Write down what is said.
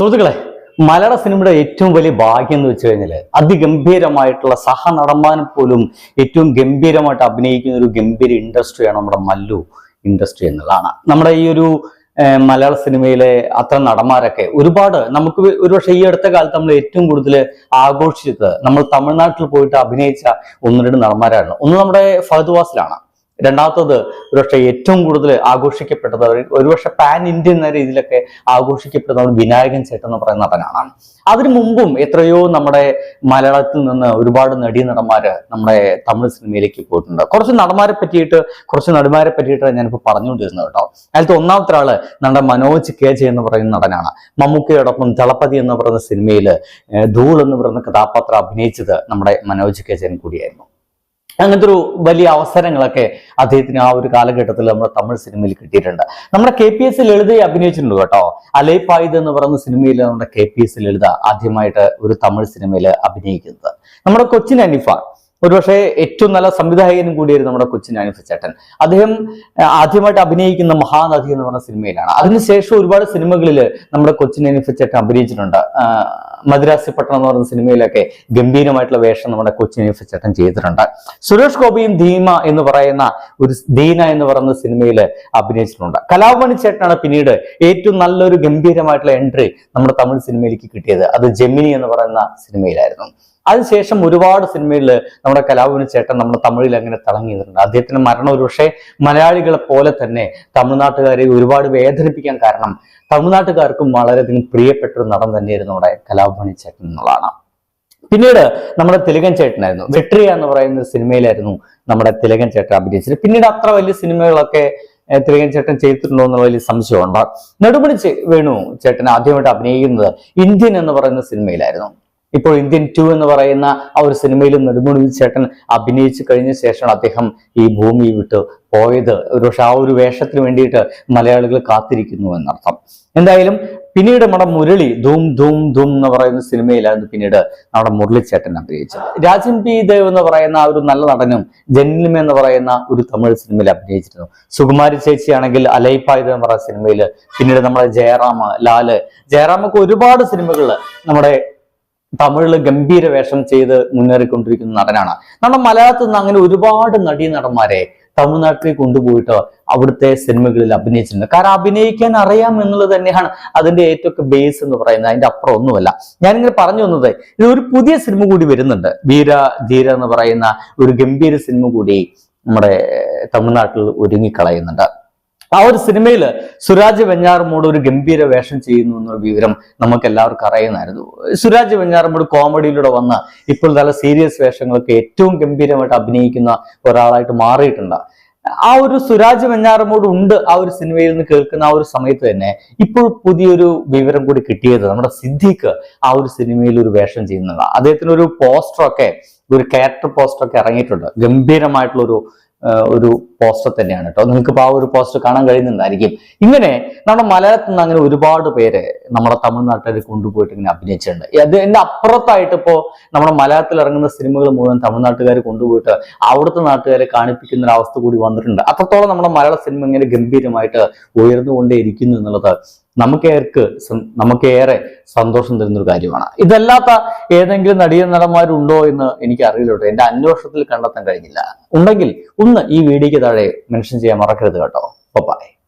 സുഹൃത്തുക്കളെ മലയാള സിനിമയുടെ ഏറ്റവും വലിയ ഭാഗ്യം എന്ന് വെച്ച് കഴിഞ്ഞാൽ അതിഗംഭീരമായിട്ടുള്ള സഹനടന്മാരും പോലും ഏറ്റവും ഗംഭീരമായിട്ട് അഭിനയിക്കുന്ന ഒരു ഗംഭീര ഇൻഡസ്ട്രിയാണ് നമ്മുടെ മല്ലു ഇൻഡസ്ട്രി എന്നുള്ളതാണ്. നമ്മുടെ ഈ ഒരു മലയാള സിനിമയിലെ അത്ര നടന്മാരൊക്കെ ഒരുപാട് നമുക്ക് ഒരുപക്ഷെ ഈ അടുത്ത കാലത്ത് നമ്മൾ ഏറ്റവും കൂടുതൽ ആഘോഷിച്ചത് നമ്മൾ തമിഴ്നാട്ടിൽ പോയിട്ട് അഭിനയിച്ച ഒന്ന് രണ്ട് നടന്മാരാണ് ഒന്ന് നമ്മുടെ ഫഹദ് വാസിലാണ്. രണ്ടാമത്തത് ഒരുപക്ഷെ ഏറ്റവും കൂടുതൽ ആഘോഷിക്കപ്പെട്ടത് ഒരു- ഒരുപക്ഷെ പാൻ ഇന്ത്യൻ എന്ന രീതിയിലൊക്കെ ആഘോഷിക്കപ്പെടുന്ന വിനായകൻ ചേട്ടൻ എന്ന് പറയുന്ന നടനാണ് അതിനു മുമ്പും എത്രയോ നമ്മുടെ മലയാളത്തിൽ നിന്ന് ഒരുപാട് നടീ നടന്മാര് നമ്മുടെ തമിഴ് സിനിമയിലേക്ക് പോയിട്ടുണ്ട്. കുറച്ച് നടന്മാരെ പറ്റിയിട്ട് കുറച്ച് നടിമാരെ പറ്റിയിട്ട് ഞാനിപ്പോൾ പറഞ്ഞുകൊണ്ടിരുന്നത് കേട്ടോ. അതിലത്തെ ഒന്നാമത്തെ ആൾ നമ്മുടെ മനോജ് കെ ജെ എന്ന് പറയുന്ന നടനാണ്. മമ്മൂക്കയോടൊപ്പം തളപ്പതി എന്ന് പറയുന്ന സിനിമയിൽ ധൂൾ എന്ന് പറയുന്ന കഥാപാത്രം അഭിനയിച്ചത് നമ്മുടെ മനോജ് കെ ജയൻ കൂടിയായിരുന്നു. അങ്ങനത്തെ ഒരു വലിയ അവസരങ്ങളൊക്കെ അദ്ദേഹത്തിന് ആ ഒരു കാലഘട്ടത്തിൽ നമ്മുടെ തമിഴ് സിനിമയിൽ കിട്ടിയിട്ടുണ്ട്. നമ്മുടെ കെ പി എസ് ലളിതയെ അഭിനയിച്ചിട്ടുണ്ട് കേട്ടോ. അലൈപ്പായുധ് എന്ന് പറയുന്ന സിനിമയിൽ നമ്മുടെ കെ പി എസ് ലളിത ആദ്യമായിട്ട് ഒരു തമിഴ് സിനിമയിൽ അഭിനയിക്കുന്നത്. നമ്മുടെ കൊച്ചിൻ അനിഫ ഒരുപക്ഷെ ഏറ്റവും നല്ല സംവിധായകനും കൂടിയായിരുന്നു നമ്മുടെ കൊച്ചിൻ അനിഫ ചേട്ടൻ. അദ്ദേഹം ആദ്യമായിട്ട് അഭിനയിക്കുന്ന മഹാനദി എന്ന് പറഞ്ഞ സിനിമയിലാണ്. അതിനുശേഷം ഒരുപാട് സിനിമകളിൽ നമ്മുടെ കൊച്ചിൻ അനിഫ ചേട്ടൻ അഭിനയിച്ചിട്ടുണ്ട്. മദ്രാസി പട്ടണം എന്ന് പറയുന്ന സിനിമയിലൊക്കെ ഗംഭീരമായിട്ടുള്ള വേഷം നമ്മുടെ കൊച്ചിൻ അനിഫ ചേട്ടൻ ചെയ്തിട്ടുണ്ട്. സുരേഷ് ഗോപിയും ധീമ എന്ന് പറയുന്ന ഒരു ദീന എന്ന് പറയുന്ന സിനിമയിൽ അഭിനയിച്ചിട്ടുണ്ട്. കലാഭവൻ ചേട്ടനാണ് പിന്നീട് ഏറ്റവും നല്ലൊരു ഗംഭീരമായിട്ടുള്ള എൻട്രി നമ്മുടെ തമിഴ് സിനിമയിലേക്ക് കിട്ടിയത്. അത് ജെമിനി എന്ന് പറയുന്ന സിനിമയിലായിരുന്നു. അതിനുശേഷം ഒരുപാട് സിനിമയിൽ നമ്മുടെ കലാഭവൻ ചേട്ടൻ നമ്മുടെ തമിഴിൽ അങ്ങനെ തിളങ്ങിയിട്ടുണ്ട്. അദ്ദേഹത്തിന്റെ മരണം ഒരുപക്ഷെ മലയാളികളെ പോലെ തന്നെ തമിഴ്നാട്ടുകാരെ ഒരുപാട് വേദനിപ്പിക്കാൻ കാരണം തമിഴ്നാട്ടുകാർക്കും വളരെയധികം പ്രിയപ്പെട്ട ഒരു നടൻ തന്നെയായിരുന്നു നമ്മുടെ കലാഭണി ചേട്ടൻ എന്നുള്ളതാണ്. പിന്നീട് നമ്മുടെ തിലകൻ ചേട്ടനായിരുന്നു. വെട്രിയ എന്ന് പറയുന്ന സിനിമയിലായിരുന്നു നമ്മുടെ തിലകൻ ചേട്ടൻ അഭിനയിച്ചത്. പിന്നീട് അത്ര വലിയ സിനിമകളൊക്കെ തിലകൻ ചേട്ടൻ ചെയ്തിട്ടുണ്ടോ എന്നുള്ള വലിയ സംശയമുണ്ട്. നെടുമുടി വേണു ചേട്ടൻ ആദ്യമായിട്ട് അഭിനയിക്കുന്നത് ഇന്ത്യൻ എന്ന് പറയുന്ന സിനിമയിലായിരുന്നു. ഇപ്പോൾ ഇന്ത്യൻ ടു എന്ന് പറയുന്ന ആ ഒരു സിനിമയിൽ നെടുമുടി ചേട്ടൻ അഭിനയിച്ചു കഴിഞ്ഞ ശേഷമാണ് അദ്ദേഹം ഈ ഭൂമി വിട്ട് പോയത്. ഒരുപക്ഷെ ആ ഒരു വേഷത്തിന് വേണ്ടിയിട്ട് മലയാളികൾ കാത്തിരിക്കുന്നു എന്നർത്ഥം. എന്തായാലും പിന്നീട് നമ്മുടെ മുരളി ധൂം ധൂം ധൂം എന്ന് പറയുന്ന സിനിമയിലായിരുന്നു പിന്നീട് നമ്മുടെ മുരളിച്ചേട്ടൻ അഭിനയിച്ചത്. രാജൻ പി ദേവ് എന്ന് പറയുന്ന ആ ഒരു നല്ല നടനും ജന്മ എന്ന് പറയുന്ന ഒരു തമിഴ് സിനിമയിൽ അഭിനയിച്ചിരുന്നു. സുകുമാരി ചേച്ചിയാണെങ്കിൽ അലൈപ്പായുധ എന്ന് പറയുന്ന സിനിമയിൽ പിന്നീട് നമ്മുടെ ജയറാമ ലാൽ. ജയറാമൊക്കെ ഒരുപാട് സിനിമകളിൽ നമ്മുടെ തമിഴിൽ ഗംഭീര വേഷം ചെയ്ത് മുന്നേറിക്കൊണ്ടിരിക്കുന്ന നടനാണ്. നമ്മുടെ മലയാളത്തിൽ നിന്ന് അങ്ങനെ ഒരുപാട് നടീ നടന്മാരെ തമിഴ്നാട്ടിൽ കൊണ്ടുപോയിട്ട് അവിടുത്തെ സിനിമകളിൽ അഭിനയിച്ചിട്ടുണ്ട്. കാരണം അഭിനയിക്കാൻ അറിയാം എന്നുള്ളത് തന്നെയാണ് അതിന്റെ ഏറ്റവും ബേസ് എന്ന് പറയുന്നത്. അതിന്റെ അപ്പുറം ഒന്നുമല്ല. ഞാനിങ്ങനെ പറഞ്ഞു വന്നത് ഇത് ഒരു പുതിയ സിനിമ കൂടി വരുന്നുണ്ട്. വീര ധീര എന്ന് പറയുന്ന ഒരു ഗംഭീര സിനിമ കൂടി നമ്മുടെ തമിഴ്നാട്ടിൽ ഒരുങ്ങിക്കളയുന്നുണ്ട്. ആ ഒരു സിനിമയിൽ സുരാജ് വെഞ്ഞാറമ്മൂട് ഒരു ഗംഭീര വേഷം ചെയ്യുന്നു എന്നൊരു വിവരം നമുക്ക് എല്ലാവർക്കും അറിയുന്നതായിരുന്നു സുരാജ് വെഞ്ഞാറമ്മൂട് കോമഡിയിലൂടെ വന്ന ഇപ്പോൾ നല്ല സീരിയസ് വേഷങ്ങളൊക്കെ ഏറ്റവും ഗംഭീരമായിട്ട് അഭിനയിക്കുന്ന ഒരാളായിട്ട് മാറിയിട്ടുണ്ട്. ആ ഒരു സുരാജ് വെഞ്ഞാറമ്മൂട് ഉണ്ട് ആ ഒരു സിനിമയിൽ നിന്ന് കേൾക്കുന്ന ആ ഒരു സമയത്ത് തന്നെ ഇപ്പോൾ പുതിയൊരു വിവരം കൂടി കിട്ടിയത് നമ്മുടെ സിദ്ദിഖ് ആ ഒരു സിനിമയിൽ ഒരു വേഷം ചെയ്യുന്നുണ്ട്. അദ്ദേഹത്തിന് ഒരു പോസ്റ്ററൊക്കെ ഒരു ക്യാരക്ടർ പോസ്റ്ററൊക്കെ ഇറങ്ങിയിട്ടുണ്ട്. ഗംഭീരമായിട്ടുള്ള ഒരു ഒരു പോസ്റ്റർ തന്നെയാണ് കേട്ടോ നിങ്ങൾക്ക് ഇപ്പോൾ ആ ഒരു പോസ്റ്റർ കാണാൻ കഴിയുന്നുണ്ടായിരിക്കും. ഇങ്ങനെ നമ്മുടെ മലയാളത്തിൽ നിന്ന് അങ്ങനെ ഒരുപാട് പേര് നമ്മുടെ തമിഴ്നാട്ടിൽ കൊണ്ടുപോയിട്ട് ഇങ്ങനെ അഭിനയിച്ചിട്ടുണ്ട്. അത് എന്റെ അപ്പുറത്തായിട്ട് ഇപ്പോ നമ്മുടെ മലയാളത്തിൽ ഇറങ്ങുന്ന സിനിമകൾ മുഴുവൻ തമിഴ്നാട്ടുകാർ കൊണ്ടുപോയിട്ട് അവിടുത്തെ നാട്ടുകാരെ കാണിപ്പിക്കുന്ന ഒരു അവസ്ഥ കൂടി വന്നിട്ടുണ്ട്. അത്രത്തോളം നമ്മുടെ മലയാള സിനിമ ഇങ്ങനെ ഗംഭീരമായിട്ട് ഉയർന്നുകൊണ്ടേ ഇരിക്കുന്നു എന്നുള്ളത് നമുക്കേർക്ക് നമുക്കേറെ സന്തോഷം തരുന്ന ഒരു കാര്യമാണ്. ഇതല്ലാത്ത ഏതെങ്കിലും നടീയ നടന്മാരുണ്ടോ എന്ന് എനിക്ക് അറിയില്ല കേട്ടോ എന്റെ അന്വേഷണത്തിൽ കണ്ടെത്താൻ കഴിഞ്ഞില്ല. ഉണ്ടെങ്കിൽ ഒന്ന് ഈ വീഡിയോയ്ക്ക് താഴെ മെൻഷൻ ചെയ്യാൻ മറക്കരുത് കേട്ടോ. ബൈ